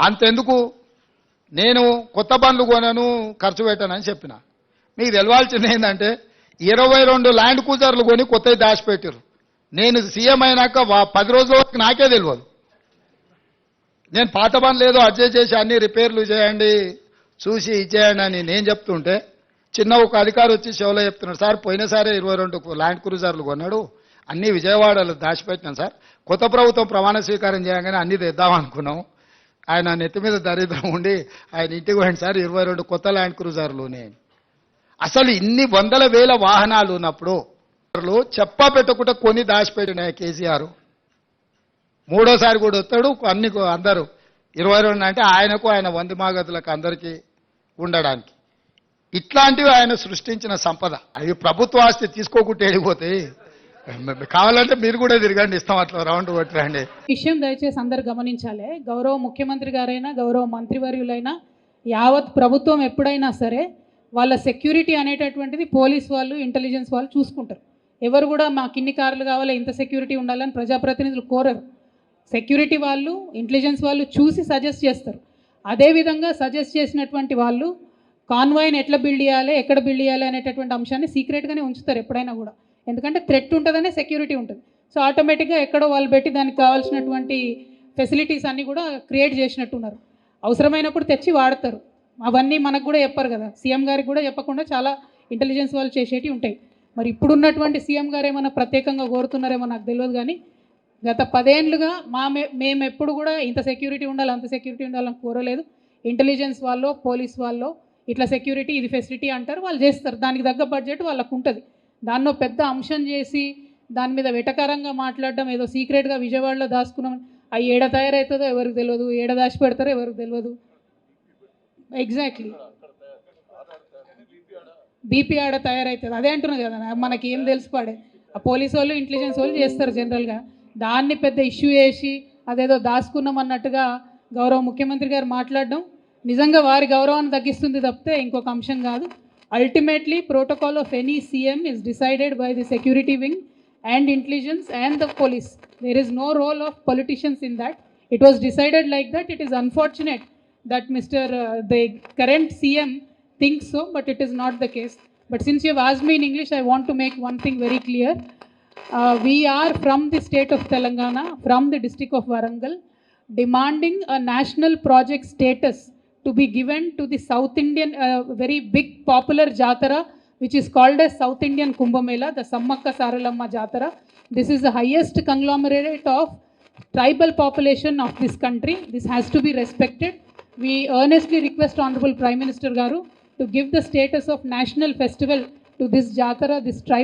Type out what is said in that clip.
అంతెందుకు? నేను కొత్త బండ్లు కొనను ఖర్చు పెట్టానని చెప్పిన. మీకు తెలవాల్సింది ఏంటంటే ఇరవై రెండు ల్యాండ్ కూజర్లు కొని కొత్తవి దాచిపెట్టారు నేను సీఎం అయినాక వా- పది రోజుల వరకు నాకే తెలియదు నేను పాత బండ్లు ఏదో అడ్జస్ట్ చేసి అన్ని రిపేర్లు చేయండి చూసి ఇచ్చేయండి అని నేను చెప్తుంటే చిన్న ఒక అధికారి వచ్చి షోలో చెప్తున్నాడు సార్ పోయినసారి ఇరవై రెండు ల్యాండ్ క్రూజర్లు కొన్నాడు అన్ని విజయవాడలో దాచిపెట్టినాం సార్. కొత్త ప్రభుత్వం ప్రమాణ స్వీకారం చేయగానే అన్ని తెద్దాం అనుకున్నాం. ఆయన నెత్తి మీద దరిద్రం ఉండి ఆయన ఇంటికి పోయింది సార్ ఇరవై రెండు కొత్త ల్యాండ్ క్రూజర్లునే. అసలు ఇన్ని వందల వేల వాహనాలు ఉన్నప్పుడు చెప్పా పెట్టకుండా కొని దాచిపెట్టిన కేసీఆర్. మూడోసారి కూడా వస్తాడు అన్ని అందరూ. ఇరవై రెండు అంటే ఆయనకు ఆయన వంది మాగతులకు అందరికీ ఉండడానికి. ఇట్లాంటివి ఆయన సృష్టించిన సంపద. అవి ప్రభుత్వ ఆస్తి తీసుకోకుంటే వెళ్ళిపోతే కావాలంటే మీరు కూడా తిరగండి ఇస్తాం అట్లా రౌండ్ కొట్టరండి విషయం దయచేసి అందరు గమనించాలి. గౌరవ ముఖ్యమంత్రి గారైనా గౌరవ మంత్రివర్యులైనా యావత్ ప్రభుత్వం ఎప్పుడైనా సరే వాళ్ళ సెక్యూరిటీ అనేటటువంటిది పోలీస్ వాళ్ళు ఇంటెలిజెన్స్ వాళ్ళు చూసుకుంటారు. ఎవరు కూడా మాకు ఇన్ని కార్లు కావాలి ఇంత సెక్యూరిటీ ఉండాలని ప్రజాప్రతినిధులు కోరరు. సెక్యూరిటీ వాళ్ళు ఇంటెలిజెన్స్ వాళ్ళు చూసి సజెస్ట్ చేస్తారు. అదేవిధంగా సజెస్ట్ చేసినటువంటి వాళ్ళు కాన్వాయ్ని ఎట్లా బిల్డ్ చేయాలి ఎక్కడ బిల్డ్ చేయాలి అనేటటువంటి అంశాన్ని సీక్రెట్గానే ఉంచుతారు ఎప్పుడైనా కూడా. ఎందుకంటే థ్రెట్ ఉంటుందనే సెక్యూరిటీ ఉంటుంది. సో ఆటోమేటిక్గా ఎక్కడో వాళ్ళు పెట్టి దానికి కావాల్సినటువంటి ఫెసిలిటీస్ అన్నీ కూడా క్రియేట్ చేసినట్టున్నారు. అవసరమైనప్పుడు తెచ్చి వాడతారు. అవన్నీ మనకు కూడా చెప్పరు కదా. సీఎం గారికి కూడా చెప్పకుండా చాలా ఇంటెలిజెన్స్ వాళ్ళు చేసేటివి ఉంటాయి. మరి ఇప్పుడున్నటువంటి సీఎం గారు ఏమైనా ప్రత్యేకంగా కోరుతున్నారేమో నాకు తెలియదు కానీ గత పదేండ్లుగా మా మే- మేము ఎప్పుడు కూడా ఇంత సెక్యూరిటీ ఉండాలి అంత సెక్యూరిటీ ఉండాలని కోరలేదు. ఇంటెలిజెన్స్ వాళ్ళు పోలీస్ వాళ్ళు ఇట్లా సెక్యూరిటీ ఇది ఫెసిలిటీ అంటారు వాళ్ళు చేస్తారు. దానికి తగ్గ బడ్జెట్ వాళ్ళకు ఉంటుంది. దాన్నో పెద్ద అంశం చేసి దాని మీద వెటకారంగా మాట్లాడడం ఏదో సీక్రెట్గా విజయవాడలో దాచుకున్నాం. అవి ఏడ తయారవుతుందో ఎవరికి తెలియదు ఏడ దాచి పెడతారో ఎవరికి తెలియదు ఎగ్జాక్ట్లీ బీపీ ఆడ తయారవుతుంది అదే అంటున్నారు కదా మనకి ఏం తెలిసిపాడే ఆ పోలీసు వాళ్ళు ఇంటెలిజెన్స్ వాళ్ళు చేస్తారు జనరల్గా దాన్ని పెద్ద ఇష్యూ చేసి అదేదో దాచుకున్నాం అన్నట్టుగా గౌరవ ముఖ్యమంత్రి గారు మాట్లాడడం నిజంగా వారి గౌరవాన్ని తగ్గిస్తుంది తప్పితే ఇంకొక అంశం కాదు. Ultimately, protocol of any CM is decided by the security wing and intelligence and the police. There is no role of politicians in that. It was decided like that. It is unfortunate that Mr. Uh, the current CM thinks so, but it is not the case. But since you have asked me in English, I want to make one thing very clear. Uh, we are from the state of Telangana, from the district of Warangal, demanding a national project status to be given to the south indian uh, very big popular jatara which is called as south indian kumbh mela the sammakka saralamma jatara this is the highest conglomerate of tribal population of this country. This has to be respected. We earnestly request Honorable Prime Minister Garu to give the status of national festival to this Jatara, this tribe.